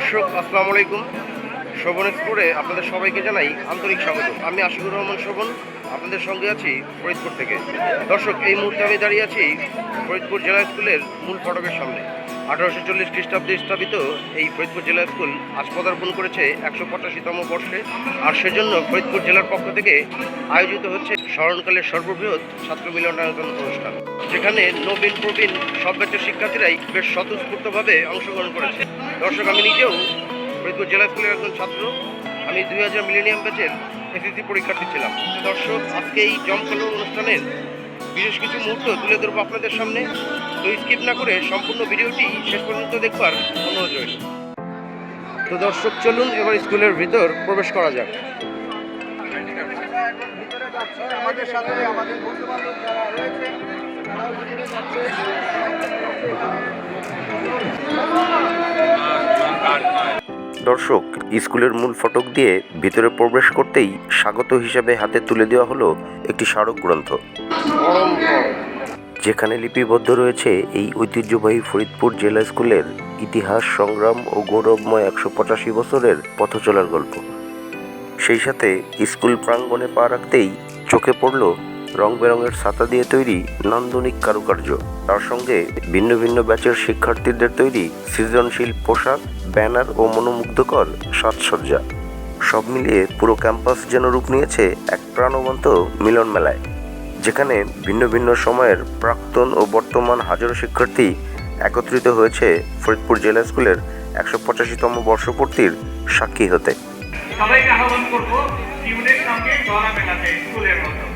দর্শক, আসসালামু আলাইকুম। শোভন এক্সপোরে আপনাদের সবাইকে জানাই আন্তরিক স্বাগত। আমি আশিকুর রহমান শোভন, আপনাদের সঙ্গে আছি ফরিদপুর থেকে। দর্শক, এই মুহূর্তে আমি দাঁড়িয়ে আছি ফরিদপুর জেলা স্কুলের মূল ফটকের সামনে। আঠারোশো চল্লিশ খ্রিস্টাব্দে স্থাপিত এই ফরিদপুর জেলা স্কুল আজ পদার্পণ করেছে একশো পঁচাশিতম বর্ষে। আর সেজন্য ফরিদপুর জেলার পক্ষ থেকে আয়োজিত হচ্ছে স্মরণকালের সর্ববৃহৎ ছাত্র মিলনায়তন অনুষ্ঠান। যেখানে নবীন প্রবীণ সব শিক্ষার্থীরাই বেশ স্বতঃস্ফূর্তভাবে অংশগ্রহণ করেছে। দর্শক, আমি নিজেও ফরিদপুর জেলা স্কুলের একজন ছাত্র। আমি দুই হাজার মিলেনিয়াম ব্যাচের এসএসসি পরীক্ষার্থী ছিলাম। দর্শক, আজকে এই জমকালো অনুষ্ঠানের বিশেষ কিছু মুহূর্ত তুলে ধরবো আপনাদের সামনে। তো স্কিপ না করে সম্পূর্ণ ভিডিওটি শেষ পর্যন্ত দেখবার অনুরোধ রইল। তো দর্শক, চলুন এবার স্কুলের ভিতর প্রবেশ করা যাক। আমাদের সাথে আমাদের বন্ধু বান্ধব যারা রয়েছে দর্শক, স্কুলের মূল ফটক দিয়ে ভিতরে প্রবেশ করতেই স্বাগত হিসাবে হাতে তুলে দেওয়া হলো একটি স্মারক গ্রন্থ। যেখানে লিপিবদ্ধ রয়েছে এই ঐতিহ্যবাহী ফরিদপুর জেলা স্কুলের ইতিহাস, সংগ্রাম ও গৌরবময় একশো পঁচাশি বছরের পথ চলার গল্প। সেই সাথে স্কুল প্রাঙ্গণে পা রাখতেই চোখে পড়ল রং বেরঙের ছাতা দিয়ে তৈরি নান্দনিক কারুকার্য। তার সঙ্গে ভিন্ন ভিন্ন ব্যাচের শিক্ষার্থীদের তৈরি সৃজনশীল পোশাক, ব্যানার ও মনোমুগ্ধকর সাজসজ্জা। সব মিলিয়ে পুরো ক্যাম্পাস যেন রূপ নিয়েছে এক প্রাণবন্ত মিলন মেলায় যেখানে ভিন্ন ভিন্ন সময়ের প্রাক্তন ও বর্তমান হাজারো শিক্ষার্থী একত্রিত হয়েছে ফরিদপুর জেলা স্কুলের একশো পঁচাশিতম বর্ষপূর্তির সাক্ষী হতে। সবাইকে আহ্বান করব টিউনের সঙ্গে গলা মেলাতে স্কুলের মতো।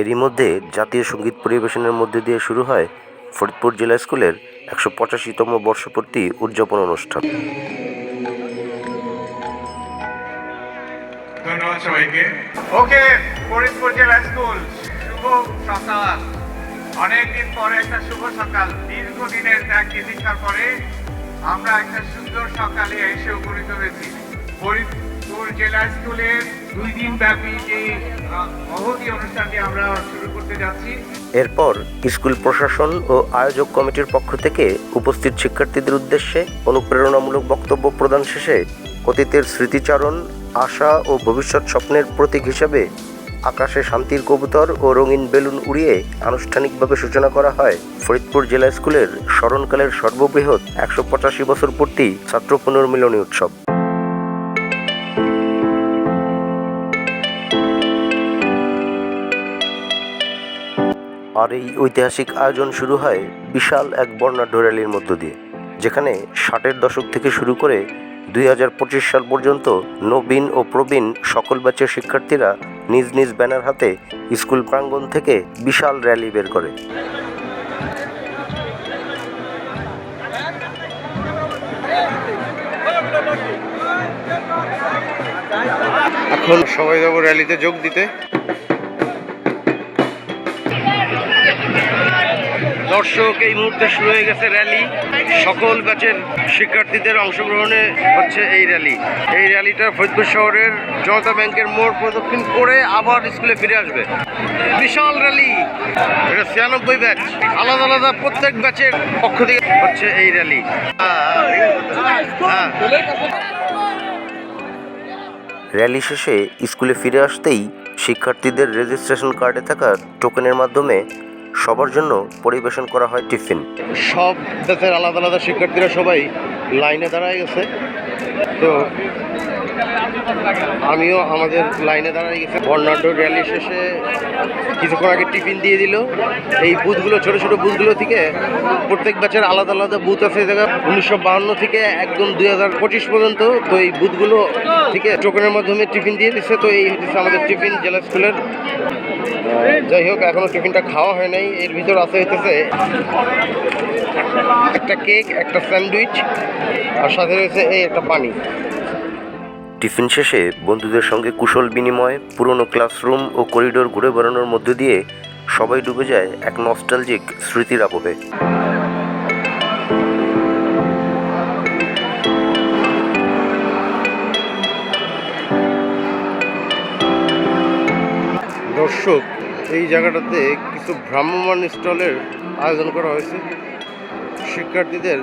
এরই মধ্যে জাতীয় সংগীত পরিবেশনের মধ্যে দিয়ে শুরু হয় ফরিদপুর জেলা স্কুলের একশো পঁচাশিতম বর্ষপূর্তি উদযাপন অনুষ্ঠান। ধন্যবাদ সবাইকে। ওকে ফরিদপুর জেলা স্কুল শুভ সকাল। অনেকদিন পরে একটা শুভ সকাল। দীর্ঘদিনের ত্যাগ প্রতীক্ষার পরে আমরা একটা সুন্দর সকালে এসে উপনীত হয়েছি। ফরিদপুর জেলা স্কুলের দুই দিন ব্যাপী যে মহতী অনুষ্ঠানটি আমরা শুরু করতে যাচ্ছি। এরপর স্কুল প্রশাসন ও আয়োজক কমিটির পক্ষ থেকে উপস্থিত শিক্ষার্থীদের উদ্দেশ্যে অনুপ্রেরণামূলক বক্তব্য প্রদান শেষে অতীতের স্মৃতিচারণ, আশা ও ভবিষ্যৎ স্বপ্নের প্রতীক হিসাবে আকাশে শান্তির কবুতর ও রঙিন বেলুন উড়িয়ে আনুষ্ঠানিকভাবে সূচনা করা হয়। ফরিদপুর জেলা স্কুলের স্মরণকালের সর্ববৃহৎ একশো পঁচাশি বছর পূর্তি ছাত্র পুনর্মিলনী উৎসব। আর এই ঐতিহাসিক আয়োজন শুরু হয় বিশাল এক বর্ণাঢ্য র্যালির মধ্য দিয়ে, যেখানে ষাটের দশক থেকে শুরু করে দুই হাজার পঁচিশ সাল পর্যন্ত নবীন ও প্রবীণ সকল ব্যাচের শিক্ষার্থীরা নিজ নিজ ব্যানার হাতে স্কুল প্রাঙ্গণ থেকে বিশাল র্যালি বের করে। এখন সবাই যাব র্যালিতে যোগ দিতে। দর্শক, এই মুহূর্তে শুরু হয়ে গেছে র্যালি। সকল ব্যাচের শিক্ষার্থীদের অংশগ্রহণে হচ্ছে এই র্যালি। এই র্যালিটা ফরিদপুর শহরের জনতা ব্যাংকের মোড় প্রদক্ষিণ করে আবার স্কুলে ফিরে আসবে। বিশাল র্যালি। এটা ছিয়ানব্বই ব্যাচ আলাদা আলাদা প্রত্যেক ব্যাচের পক্ষ থেকে হচ্ছে এই র্যালি। হ্যাঁ র্যালি শেষে স্কুলে ফিরে আসতেই শিক্ষার্থীদের রেজিস্ট্রেশন কার্ডে থাকা টোকেনের মাধ্যমে সবার জন্য পরিবেশন করা হয় টিফিন। সব দেশের আলাদা আলাদা শিক্ষার্থীরা সবাই লাইনে দাঁড়ায় গেছে। তো আমিও আমাদের লাইনে দাঁড়ায় গেছি। বর্ণাঢ্য র্যালি শেষে কিছুক্ষণ আগে টিফিন দিয়ে দিল। এই বুথগুলো, ছোট ছোট বুথগুলো থেকে প্রত্যেক ব্যাচের আলাদা আলাদা বুথ আছে এই জায়গায়। উনিশশো বাহান্ন থেকে একদম দুই হাজার পঁচিশ পর্যন্ত। তো এই বুথগুলো থেকে টোকেনের মাধ্যমে টিফিন দিয়ে দিচ্ছে তো এই হচ্ছে আমাদের টিফিন জেলা স্কুলের যাই হোক, এখনও টিফিনটা খাওয়া হয় নাই। এর ভিতর আছে হইতেছে একটা কেক, একটা স্যান্ডউইচ, আর সাথে রয়েছে এই একটা পানি। টিফিন শেষে বন্ধুদের সঙ্গে কুশল বিনিময়, পুরনো ক্লাসরুম ও করিডোর ঘুরে বেড়ানোর মধ্যে দিয়ে সবাই ডুবে যায় এক নস্টালজিক স্মৃতির আবহে। দর্শক এই জায়গাটাতে কিছু ভ্রাম্যমান স্টলের আয়োজন করা হয়েছে। শিক্ষার্থীদের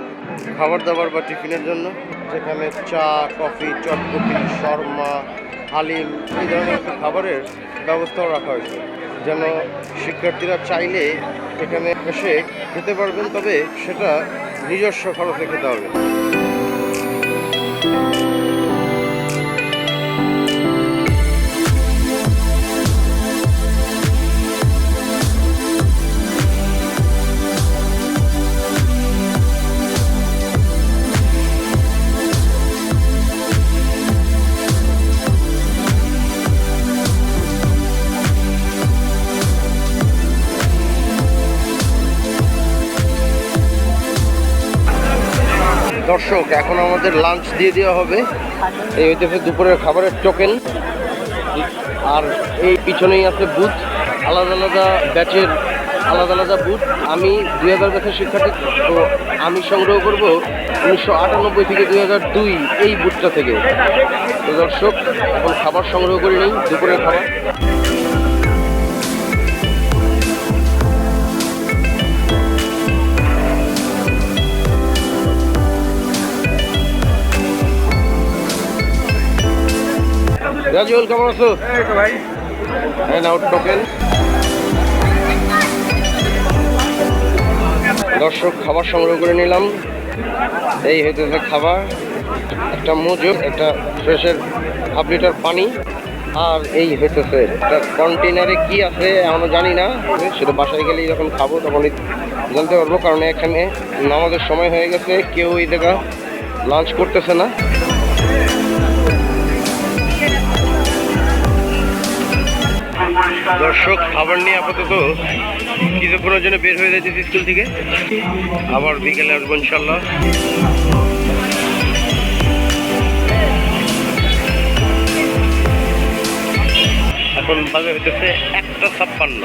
খাবার দাবার বা টিফিনের জন্য, যেখানে চা, কফি, চটপটি, শর্মা, হালিম, এই ধরনের খাবারের ব্যবস্থাও রাখা হয়েছে। যেন শিক্ষার্থীরা চাইলে এখানে এসে খেতে পারবেন, তবে সেটা নিজস্ব খরচে খেতে হবে। দর্শক, এখন আমাদের লাঞ্চ দিয়ে দেওয়া হবে। এই হইতেছে দুপুরের খাবারের টোকেন আর এই পিছনেই আছে বুথ আলাদা আলাদা ব্যাচের আলাদা আলাদা বুথ আমি দুই হাজার ব্যাচের শিক্ষার্থী, তো আমি সংগ্রহ করব উনিশশো আটানব্বই থেকে দুই হাজার দুই এই বুথটা থেকে। তো দর্শক, এখন খাবার সংগ্রহ করে নিই, দুপুরের খাবার। রাজুল কেমন আছো? ভাই। হ্যাঁ নাও টোকেন। দর্শক খাবার সংগ্রহ করে নিলাম। এই হইতেছে খাবার একটা মজু একটা ফ্রেশের হাফ লিটার পানি আর এই হইতেছে একটা কন্টেনারে কি আছে এখনও জানি না। সেটা বাসায় গেলেই যখন খাব তখনই জানতে পারব কারণ এখানে নামাজের সময় হয়ে গেছে কেউ এই জায়গা লাঞ্চ করতেছে না। দর্শক, খাবার নিয়ে আপাতত কিছুক্ষণের জন্য বের হয়ে যাচ্ছে স্কুল থেকে। আবার বিকেলে আসব ইনশাল্লাহ এখন বাজে হইতেছে একটা ছাপ্পান্ন।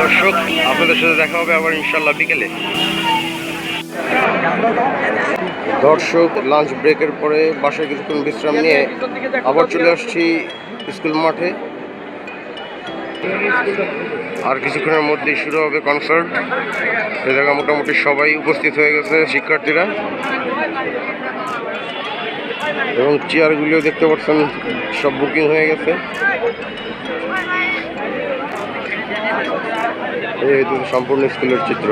দর্শক, আপনাদের সাথে দেখা হবে আবার ইনশাল্লাহ বিকেলে। দর্শক, লাঞ্চ ব্রেকের পরে বাসায় কিছুক্ষণ বিশ্রাম নিয়ে আবার চলে আসছি স্কুল মাঠে। আর কিছুক্ষণের মধ্যেই শুরু হবে কনসার্ট এ জায়গা মোটামুটি সবাই উপস্থিত হয়ে গেছে, শিক্ষার্থীরা। এবং চেয়ারগুলিও দেখতে পাচ্ছেন, সব বুকিং হয়ে গেছে। এই সম্পূর্ণ স্কুলের চিত্র।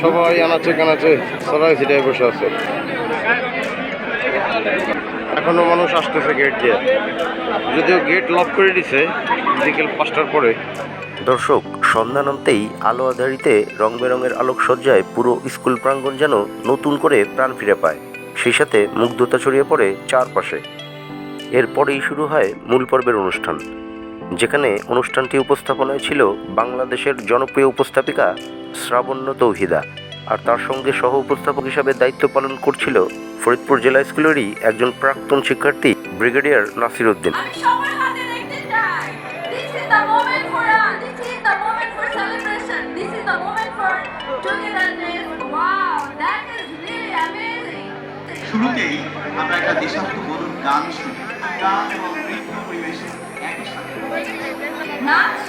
সবাই আনাচে কানাচে সবাই সিটায় বসে আছে। এখনও মানুষ আসতেছে গেট দিয়ে। যদিও গেট লক করে দিছে, বিকেল পাঁচটার পরে। দর্শক সন্ধ্যা নামতেই আলো আধারিতে রং বেরঙের আলোকসজ্জায় পুরো স্কুল প্রাঙ্গণ যেন নতুন করে প্রাণ ফিরে পায়। সেই সাথে মুগ্ধতা ছড়িয়ে পড়ে চারপাশে। এরপরেই শুরু হয় মূল পর্বের অনুষ্ঠান। যেখানে অনুষ্ঠানটি উপস্থাপনায় ছিল বাংলাদেশের জনপ্রিয় উপস্থাপিকা শ্রাবণ্য তৌহিদা। আর তার সঙ্গে সহ উপস্থাপক হিসাবে দায়িত্ব পালন করছিল ফরিদপুর জেলা স্কুলেরই একজন প্রাক্তন শিক্ষার্থী ব্রিগেডিয়ার নাসির উদ্দিন। শুরুতেই আমরা একটা দেশাত্মবোধক গান শুনি। গান এবং নাচ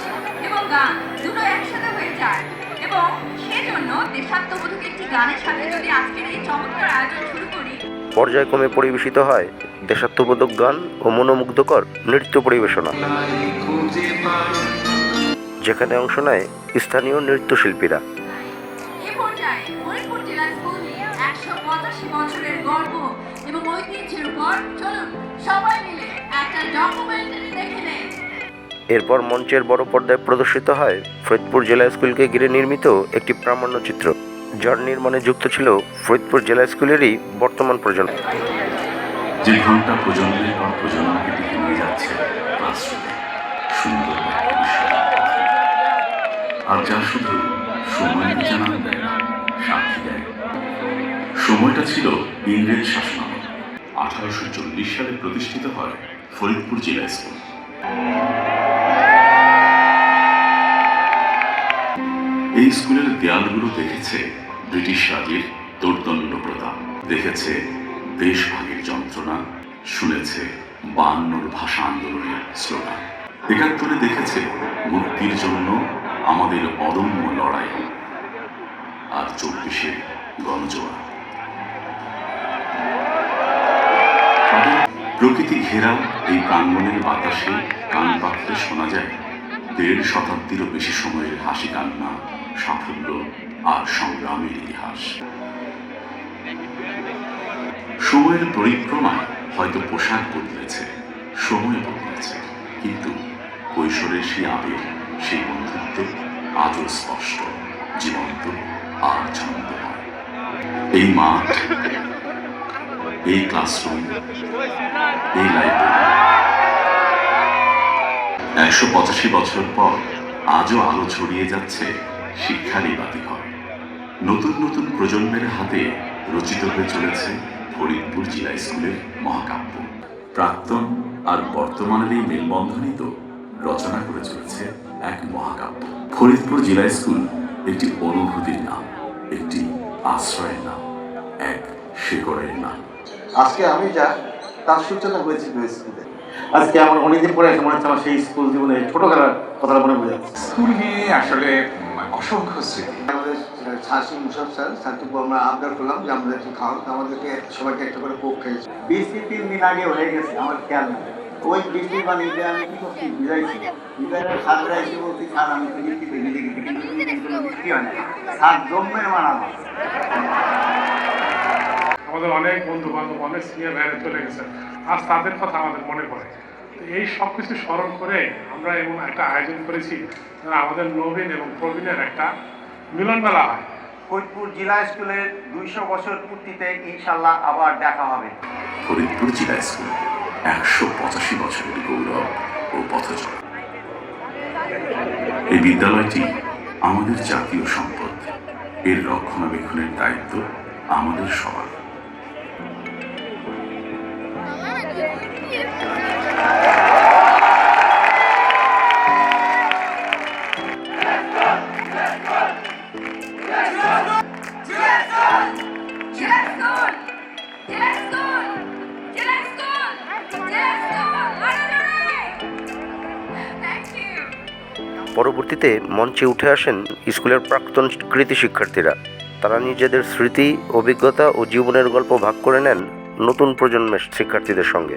এবং গান দুটো একসাথে হয়ে যায়। এবং সেজন্য দেশাত্মবোধক একটি গানের সাথে যদি আজকের এই চমৎকার আয়োজন শুরু করি। পর্যায়ক্রমে পরিবেশিত হয় দেশাত্মবোধক গান ও মনোমুগ্ধকর নৃত্য পরিবেশনা। যেখানে অংশ নেয় স্থানীয় নৃত্যশিল্পীরা। এবং ঐতিহ্যের উপর চলুন সবাই মিলে একটা ডকুমেন্টারি দেখে নেই। এরপর মঞ্চের বড় পর্দায় প্রদর্শিত হয় ফরিদপুর জেলা স্কুলকে ঘিরে নির্মিত একটি প্রামাণ্যচিত্র যার নির্মাণে যুক্ত ছিল ফরিদপুর জেলা স্কুলেরই বর্তমান প্রজন্ম। যে ঘণ্টা প্রজন্মের পর প্রজন্মকে ডেকে নিয়ে যাচ্ছে সুন্দর আর যা শুধু জানান দেয় সাক্ষী দেয়। সময়টা ছিল ইংরেজ আঠারোশো চল্লিশ সালে প্রতিষ্ঠিত হয় ফরিদপুর জেলা স্কুল। এই স্কুলের দেয়ালগুলো দেখেছে ব্রিটিশ রাজের দোর্দণ্ড প্রতাপ দেখেছে দেশভাগের যন্ত্রণা, শুনেছে বায়ান্নর ভাষা আন্দোলনের স্লোগান। একাত্তরে দেখেছে মুক্তির জন্য আমাদের অদম্য লড়াই আর চব্বিশে গণজোয়ার। প্রকৃতি ঘেরা এই প্রাঙ্গণের বাতাসে কান পাতলে শোনা যায় দেড় শতাব্দীরও বেশি সময়ের হাসি কান্না সাফল্য আর সংগ্রামের ইতিহাস। সময়ের পরিক্রমায় হয়তো পোশাক বদলেছে, সময় বদলেছে, কিন্তু কৈশোরের সেই আবেগ, সেই বন্ধুত্ব আজও স্পষ্ট, জীবন্ত আর ছন্দময় এই মাঠ, এই ক্লাসরুম, এই লাইব্রেরি। একশো পঁচাশি বছর পর আজও আলো ছড়িয়ে যাচ্ছে শিক্ষারই বাতিঘর নতুন নতুন প্রজন্মের হাতে রচিত হয়ে চলেছে ফরিদপুর জেলা স্কুলের মহাকাব্য। প্রাক্তন আর বর্তমানের এই মেলবন্ধনই তো রচনা করে চলেছে এক মহাকাব্য। ফরিদপুর জেলা স্কুল একটি অনুভূতির নাম একটি আশ্রয়ের নাম এক শেকড়ের নাম। আজকে আমি যা তার সূচনা হয়েছিল ওই স্কুলে। আজকে আমার অনেকদিন পরে এসে মনে হচ্ছে আমার সেই স্কুল জীবনে ছোটবেলার কথাটা মনে পড়ে যাচ্ছে। স্কুল নিয়ে আসলে অসংখ্য স্মৃতি। আমাদের মুসাফ স্যার স্যারটুকু আমরা আবদার করলাম যে আমাদের একটু খাওয়ান আমাদেরকে সবাইকে একটা করে কোক বৃষ্টি তিন দিন আগে হয়ে গেছে আমার খেয়াল নেই। ওই বৃষ্টির পানি দিয়ে আমি কি করছি ভিজাইছি ভিজাইলে সাদরা এসে বলছি স্যার আমি তো কিন্তু বৃষ্টি হয় না। আমাদের অনেক বন্ধু বান্ধব অনেক সিনিয়র ভাইরা চলে গেছে। আজ তাদের কথা আমাদের মনে পড়ে। তো এই সব কিছু স্মরণ করে আমরা এমন একটা আয়োজন করেছি আমাদের নবীন এবং প্রবীণের একটা মিলন মেলা হয়। ফরিদপুর জেলা স্কুলের দুইশো বছর পূর্তিতে ইনশাল্লাহ আবার দেখা হবে। ফরিদপুর জেলা স্কুল একশো পঁচাশি বছরের গৌরব ও পথচল এই বিদ্যালয়টি আমাদের জাতীয় সম্পদ। এর রক্ষণাবেক্ষণের দায়িত্ব আমাদের সবার। পরবর্তীতে মঞ্চে উঠে আসেন স্কুলের প্রাক্তন কৃতি শিক্ষার্থীরা। তারা নিজেদের স্মৃতি, অভিজ্ঞতা ও জীবনের গল্প ভাগ করে নেন নতুন প্রজন্মের শিক্ষার্থীদের সঙ্গে।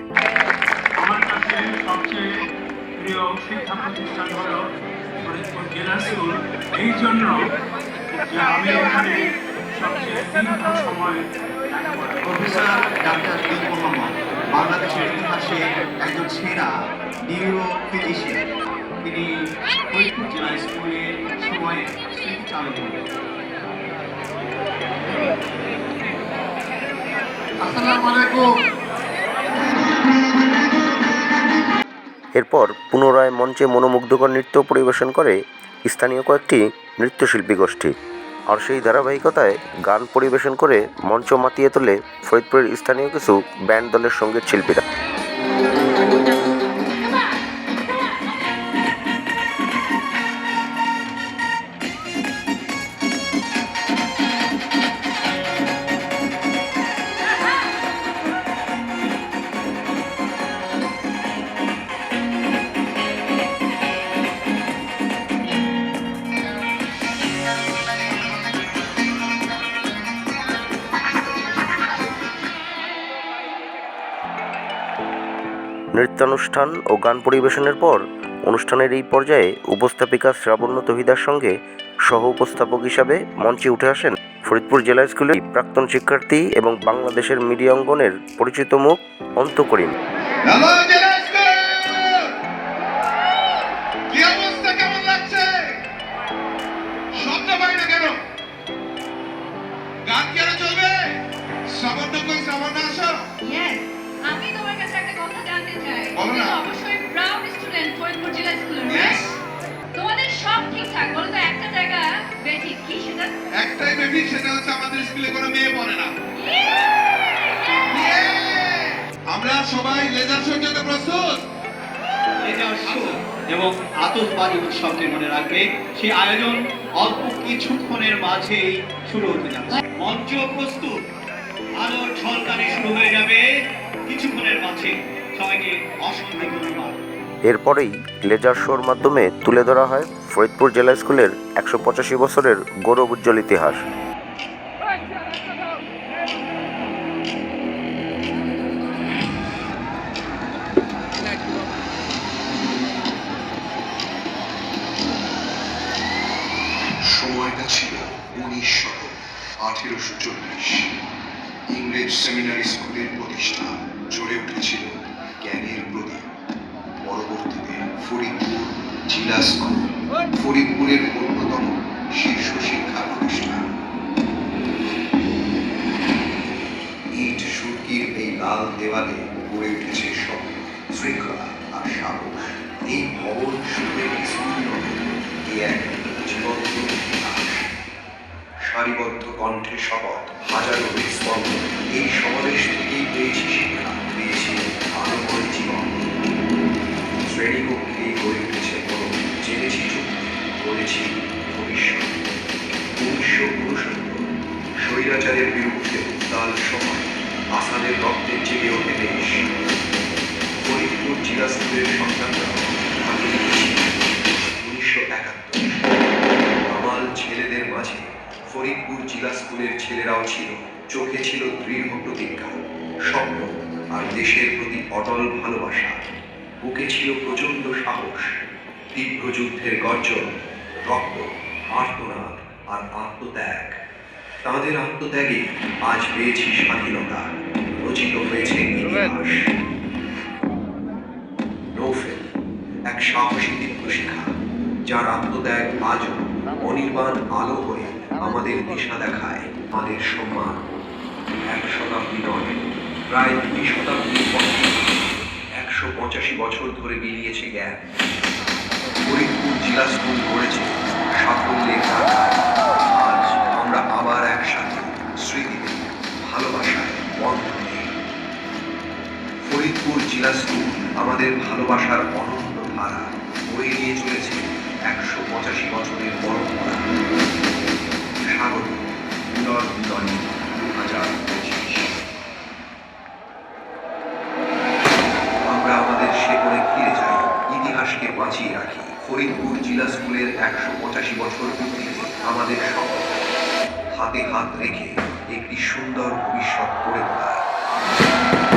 বাংলাদেশের ইতিহাসে একজন সেরা নিউরো ফিজিশিয়ান তিনি ফরিদপুর জেলা সময়ে চালু এরপর পুনরায় মঞ্চে মনোমুগ্ধকর নৃত্য পরিবেশন করে স্থানীয় কয়েকটি নৃত্যশিল্পী গোষ্ঠী। আর সেই ধারাবাহিকতায় গান পরিবেশন করে মঞ্চ মাতিয়ে তোলে ফরিদপুরের স্থানীয় কিছু ব্যান্ড দলের সংগীত শিল্পীরা। নৃত্যানুষ্ঠান ও গান পরিবেশনের পর অনুষ্ঠানের এই পর্যায়ে উপস্থাপিকা শ্রাবণ্য তহিদার সঙ্গে সহ উপস্থাপক হিসাবে মঞ্চে উঠে আসেন ফরিদপুর জেলা স্কুলের প্রাক্তন শিক্ষার্থী এবং বাংলাদেশের মিডিয়া অঙ্গনের পরিচিত মুখ অন্ত করিম আতসবাজি উৎসবকে মনে রাখবে। সেই আয়োজন অল্প কিছুক্ষণের মাঝেই শুরু হতে যাচ্ছে। মঞ্চ প্রস্তুত। আলোর ঝলকানি শুরু হয়ে যাবে। কিছুক্ষণের মাঝে সবাইকে অসংখ্য ধন্যবাদ। এরপরেই লেজার শোর মাধ্যমে তুলে ধরা হয় ফরিদপুর জেলা স্কুলের একশো পঁচাশি বছরের গৌরব উজ্জ্বল ইতিহাস। আঠেরোশো চল্লিশ। ইংরেজ সেমিনারি স্কুলের প্রতিষ্ঠা জ্বলে উঠেছিল জ্ঞানের প্রদীপ। পরবর্তীতে ফরিদপুর জেলা স্কুল, ফরিদপুরের অন্যতম শীর্ষ শিক্ষা প্রতিষ্ঠান। ইট সুরকির এই লাল দেওয়ালে গড়ে উঠেছে সব শৃঙ্খলা আর সাহস। এই ভবন শুধু স্কুল এক সারিবদ্ধ কণ্ঠে শপথ, হাজারো হৃস্পন্দন এই সমাবেশ থেকেই পেয়েছি শিক্ষা, পেয়েছি আলোময় জীবন। শ্রেণীকক্ষে গড়ে উঠেছে বড়, জেনেছি যুক্তি, করেছি ভবিষ্যৎ। উনিশশো উনসত্তর, স্বৈরাচারের বিরুদ্ধে উত্তাল সময়, আসাদের রক্তে জেগে ওঠে দেশের প্রতি অটল ভালোবাসা, বুকে ছিল প্রচণ্ড সাহস, তীব্র যুদ্ধের গর্জন, রক্ত, আর্তনাদ আর আত্মত্যাগ। তাঁদের আত্মত্যাগে আজ পেয়েছি স্বাধীনতা, রচিত হয়েছে ইতিহাস। নৌফেল এক সাহসী শিখা যার আত্মত্যাগ আজও অনির্বাণ আলো হয়ে আমাদের দিশা দেখায়, আমাদের সম্মান। প্রায় দুই শতাব্দীর পথে একশো পঁচাশি বছর ধরে বেরিয়েছে জ্ঞান। ফরিদপুর জেলা স্কুল গড়েছে সাফল্যের আজ আমরা আবার একসাথে স্মৃতিতে ভালোবাসায় বন্ধনে ফরিদপুর জেলা স্কুল আমাদের ভালোবাসার অনন্ত ধারা বয়ে নিয়ে চলেছে একশো পঁচাশি বছরের পরম্পরা। স্বাগত দু হাজার হাতে হাত রেখে একটি সুন্দর ভবিষ্যৎ করে তোলা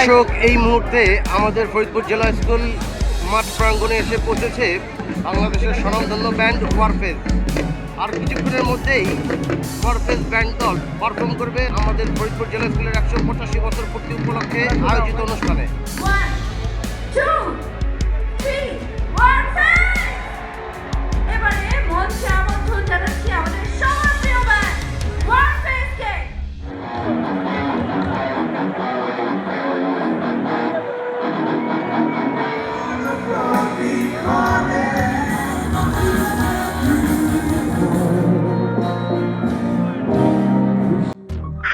দর্শক, এই মুহূর্তে আমাদের ফরিদপুর জেলা স্কুল মাঠ প্রাঙ্গণে এসে পৌঁছেছে বাংলাদেশের স্বনামধন্য ব্যান্ড ওয়ারফেজ। আর কিছুক্ষণের মধ্যেই ওয়ারফেজ ব্যান্ড দল পারফর্ম করবে আমাদের ফরিদপুর জেলা স্কুলের একশো পঁচাশি বছর পূর্তি উপলক্ষে আয়োজিত অনুষ্ঠানে। আমাদের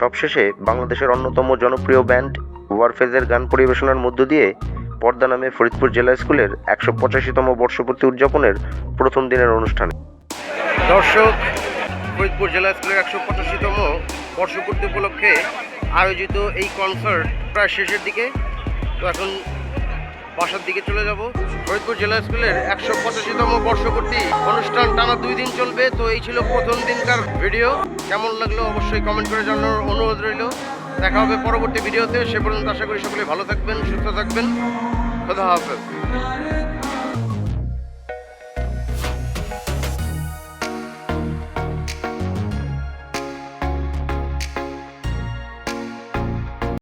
সবশেষে বাংলাদেশের অন্যতম জনপ্রিয় ব্যান্ড ওয়ারফেজের গান পরিবেশনার মধ্য দিয়ে পর্দা নামে ফরিদপুর জেলা স্কুলের একশো পঁচাশিতম বর্ষপূর্তি উদযাপনের প্রথম দিনের অনুষ্ঠানে। দর্শক, ফরিদপুর জেলা স্কুলের একশো পঁচাশিতম বর্ষপূর্তি উপলক্ষে আয়োজিত এই কনসার্ট প্রায় শেষের দিকে। তো এখন বাসার দিকে চলে যাব। ফরিদপুর জেলা স্কুলের একশো পঁচাশিতম বর্ষপূর্তি অনুষ্ঠান টানা দুই দিন চলবে, তো এই ছিল প্রথম দিনকার ভিডিও। কেমন লাগল অবশ্যই কমেন্ট করে জানানোর অনুরোধ রইল। দেখা হবে পরবর্তী ভিডিওতে। সে পর্যন্ত আশা করি সকলে ভালো থাকবেন, সুস্থ থাকবেন। খোদা হাফেজ।